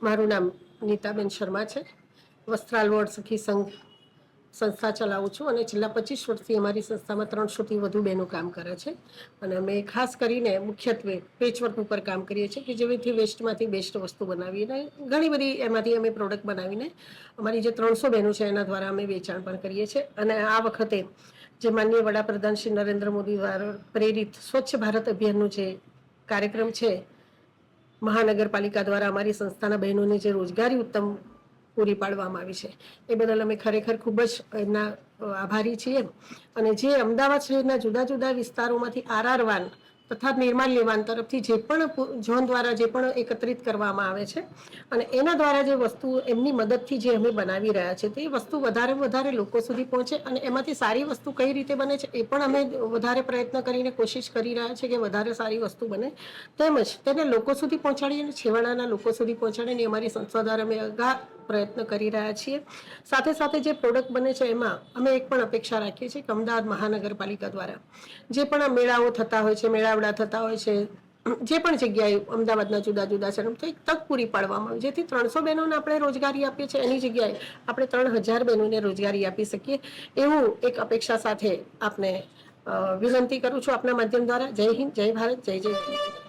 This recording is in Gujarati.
મારું નામ નીતાબેન શર્મા છે. વસ્ત્રાલ વોર્ડ સખી સંઘ સંસ્થા ચલાવું છું અને છેલ્લા પચીસ વર્ષથી અમારી સંસ્થામાં ત્રણસોથી વધુ બહેનો કામ કરે છે. અને અમે ખાસ કરીને મુખ્યત્વે પેચવર્ક ઉપર કામ કરીએ છીએ કે જેવીથી વેસ્ટમાંથી બેસ્ટ વસ્તુ બનાવીને ઘણી બધી એમાંથી અમે પ્રોડક્ટ બનાવીને અમારી જે ત્રણસો બહેનો છે એના દ્વારા અમે વેચાણ પણ કરીએ છીએ. અને આ વખતે જે માનનીય વડાપ્રધાન શ્રી નરેન્દ્ર મોદી દ્વારા પ્રેરિત સ્વચ્છ ભારત અભિયાનનું જે કાર્યક્રમ છે મહાનગરપાલિકા દ્વારા અમારી સંસ્થાના બહેનોને જે રોજગારી ઉત્તમ પૂરી પાડવામાં આવી છે, એ બદલ અમે ખરેખર ખૂબ જ એમના આભારી છીએ. અને જે અમદાવાદ શહેરના જુદા જુદા વિસ્તારોમાંથી આરઆર વાન તથા નિર્માણ લેવાન તરફથી જે પણ ઝોન દ્વારા જે પણ એકત્રિત કરવામાં આવે છે અને એના દ્વારા જે વસ્તુ એમની મદદથી જે અમે બનાવી રહ્યા છે, તે વસ્તુ વધારે વધારે લોકો સુધી પહોંચે અને એમાંથી સારી વસ્તુ કઈ રીતે બને છે એ પણ અમે વધારે પ્રયત્ન કરીને કોશિશ કરી રહ્યા છે કે વધારે સારી વસ્તુ બને. તેમજ તેને લોકો સુધી પહોંચાડીને છેવાડાના લોકો સુધી પહોંચાડીને અમારી સંસ્થા દ્વારા અમે અગા પ્રયત્ન કરી રહ્યા છીએ. સાથે સાથે જે પ્રોડક્ટ બને છે એમાં અમે એક પણ અપેક્ષા રાખીએ છીએ કે અમદાવાદ મહાનગરપાલિકા દ્વારા જે પણ મેળાઓ થતા હોય છે મેળાવડા થતા હોય છે. જે પણ જગ્યાએ અમદાવાદના જુદા જુદા છે તો એક તક પૂરી પાડવામાં આવે. જેથી ત્રણસો બહેનોને આપણે રોજગારી આપીએ છીએ. એની જગ્યાએ આપણે ત્રણ હજાર બહેનોને રોજગારી આપી શકીએ. એવું એક અપેક્ષા સાથે આપને વિનંતી કરું છું આપના માધ્યમ દ્વારા. જય હિન્દ, જય ભારત, જય જય ભારત.